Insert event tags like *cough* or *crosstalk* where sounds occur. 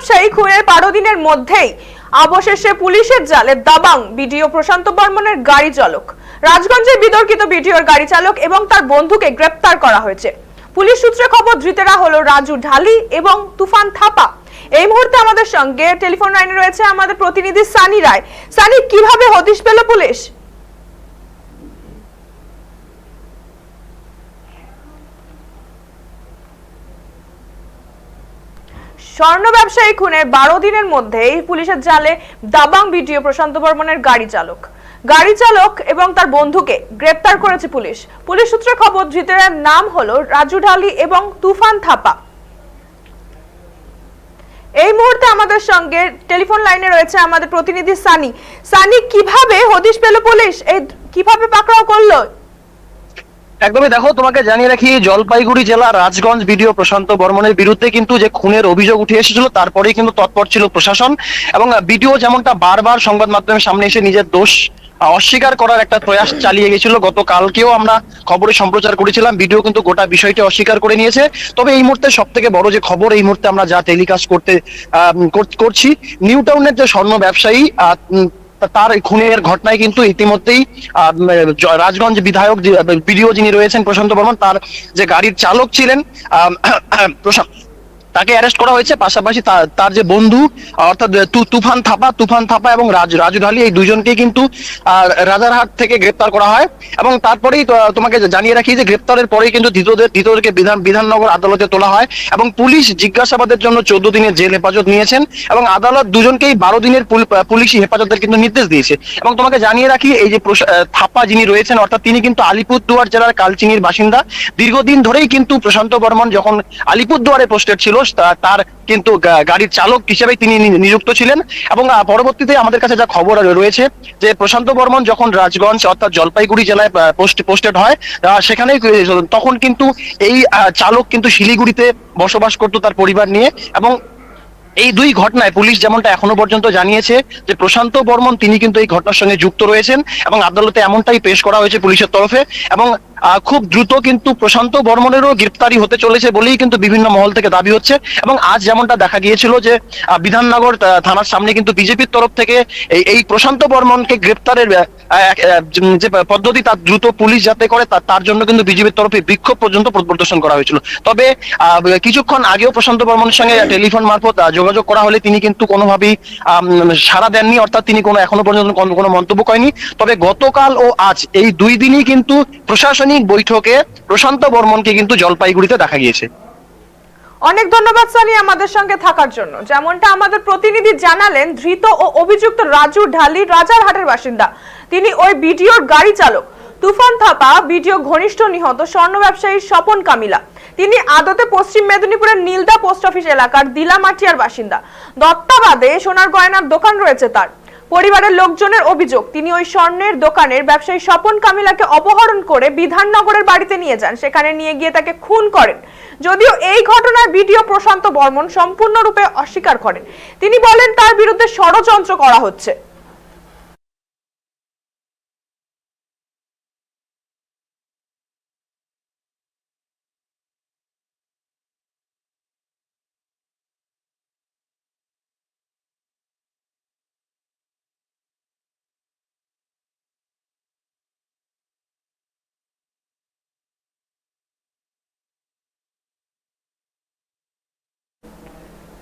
ব্যবসায়ী খুনের বারো দিনের মধ্যেই অবশেষে পুলিশের জালে দাবাং বিডিও প্রশান্ত বর্মনের গাড়ি চালক। রাজগঞ্জের বিতর্কিত বিডিওর গাড়ি চালক এবং তার বন্ধুকে গ্রেপ্তার করা হয়েছে। পুলিশ সূত্রে খবর, ধৃতেরা হলো রাজু ঢালি এবং তুফান থাপা। এই মুহূর্তে আমাদের সঙ্গে টেলিফোন লাইনে রয়েছে আমাদের প্রতিনিধি সানি রায়। সানি, কীভাবে হদিশ পেল পুলিশ? স্বর্ণ ব্যবসায়ী খুনের বারো দিনের মধ্যেই পুলিশের জালে দাবাং বিডিও প্রশান্ত বর্মনের গাড়ি চালক। গাড়ি চালক এবং তার বন্ধুকে গ্রেপ্তার করেছে পুলিশ। পুলিশ সূত্রে খবর, ধৃতের নাম হলো রাজু ঢালি এবং তুফান থাপা। এই মুহূর্তে আমাদের সঙ্গে টেলিফোন লাইনে রয়েছে আমাদের প্রতিনিধি সানি। সানি, কীভাবে হদিশ পেল পুলিশ? এই কীভাবে পাকড়াও করল? একদমই দেখো, তোমাকে জানিয়ে রাখি, জলপাইগুড়ি জেলা রাজগঞ্জ বিডিও প্রশান্ত বর্মনের বিরুদ্ধে কিন্তু যে খুনের অভিযোগ উঠে এসেছিল, তারপরেই কিন্তু তৎপর ছিল প্রশাসন। এবং বিডিও যেমনটা বারবার সংবাদ মাধ্যমের সামনে এসে নিজের দোষ অস্বীকার করার একটা প্রয়াস চালিয়ে গেছিল, গতকালকেও আমরা খবরে সম্প্রচার করেছিলাম ভিডিও কিন্তু গোটা বিষয়টি অস্বীকার করে নিয়েছে। তবে এই মুহূর্তে সব থেকে বড় যে খবর, এই মুহূর্তে আমরা যা টেলিকাস্ট করতে করছি নিউ টাউনের যে স্বর্ণ ব্যবসায়ী তার খুনের ঘটনায় কিন্তু ইতিমধ্যেই রাজগঞ্জ বিধায়ক বিডিও যিনি রয়েছেন প্রশান্ত বর্মন, তার যে গাড়ির চালক ছিলেন *clears throat* প্রশান্ত তাকে অ্যারেস্ট করা হয়েছে। পাশাপাশি তার- যে বন্ধু, অর্থাৎ তুফান থাপা তুফান থাপা এবং রাজ রাজু ঢালি, এই দুজনকে কিন্তু রাজারহাট থেকে গ্রেপ্তার করা হয়। এবং তারপরেই তোমাকে জানিয়ে রাখি যে গ্রেপ্তারের পরেই কিন্তু ধৃতদের ধৃতদেরকে বিধান বিধাননগর আদালতে তোলা হয় এবং পুলিশ জিজ্ঞাসাবাদের জন্য চোদ্দ দিনের জেল হেফাজত নিয়েছেন এবং আদালত দুজনকেই বারো দিনের পুল- পুলিশি হেফাজতের কিন্তু নির্দেশ দিয়েছে। এবং তোমাকে জানিয়ে রাখি, এই যে থাপা যিনি রয়েছেন, অর্থাৎ তিনি কিন্তু আলিপুরদুয়ার জেলার কালচিনির বাসিন্দা। দীর্ঘদিন ধরেই কিন্তু প্রশান্ত বর্মন যখন আলিপুরদুয়ারে পোস্টেড ছিল তা- তার কিন্তু গাড়ির চালক হিসেবে তিনি নিযুক্ত ছিলেন এবং পরবর্তীতে আমাদের কাছে যা খবর রয়েছে যে প্রশান্ত বর্মন যখন রাজগঞ্জ অর্থাৎ জলপাইগুড়ি জেলায় পোস্টেড হয় সেখানে তখন কিন্তু এই চালক কিন্তু শিলিগুড়িতে বসবাস করতো তার পরিবার নিয়ে এবং এই দুই ঘটনায় পুলিশ যেমনটা এখনও পর্যন্ত জানিয়েছে যে প্রশান্ত বর্মন তিনি কিন্তু এই ঘটনার সঙ্গে যুক্ত রয়েছেন এবং আদালতে এমনটাই পেশ করা হয়েছে পুলিশের তরফে এবং খুব দ্রুত কিন্তু প্রশান্ত বর্মনেরও গ্রেপ্তারি হতে চলেছে বলেই কিন্তু বিভিন্ন মহল থেকে দাবি হচ্ছে। এবং আজ যেমনটা দেখা গিয়েছিল যে বিধাননগর থানার সামনে কিন্তু বিজেপির তরফ থেকে এই প্রশান্ত বর্মনকে গ্রেপ্তারের যে পদ্ধতি তার দ্রুত পুলিশ যাতে করে তার জন্য কিন্তু বিজেপির তরফে বিক্ষোভ পর্যন্ত প্রদর্শন করা হয়েছিল। তবে কিছুক্ষণ আগেও প্রশান্ত বর্মনের সঙ্গে টেলিফোন মারফত যোগাযোগ করা হলে তিনি কিন্তু কোনোভাবেই সাড়া দেননি, অর্থাৎ তিনি কোনো, এখনও পর্যন্ত কোনো- কোনো মন্তব্য করেনি তবে গতকাল ও আজ এই দুই দিনই কিন্তু প্রশাসনিক বৈঠকে প্রশান্ত বর্মনকে কিন্তু জলপাইগুড়িতে দেখা গিয়েছে। অনেক ধন্যবাদ সানি আমাদের সঙ্গে থাকার জন্য। যেমনটা আমাদের প্রতিনিধি জানালেন, ধৃত ও অভিযুক্ত রাজু ঢালি, রাজারহাটের বাসিন্দা। তিনি ওই বিডিওর গাড়ি চালক। তুফান থাপা, বিডিও ঘনিষ্ঠ নিহত, স্বর্ণ ব্যবসায়ী স্বপন কামিলা। তিনি আদতে পশ্চিম মেদিনীপুরের নীলদা পোস্ট অফিস এলাকার দিলামাটিয়ার বাসিন্দা। দত্তাবাদে সোনার গয়নার দোকান রয়েছে তার। পরিবারের লোকজনের অভিযোগ, তিনি ওই স্বর্ণের দোকানের ব্যবসায়ী স্বপন কামিলাকে অপহরণ করে বিধাননগরের বাড়িতে নিয়ে যান। সেখানে নিয়ে গিয়ে তাকে খুন করেন। যদিও এই ঘটনার ভিডিও প্রশান্ত বর্মন সম্পূর্ণরূপে অস্বীকার করেন। তিনি বলেন, তার বিরুদ্ধে ষড়যন্ত্র করা হচ্ছে।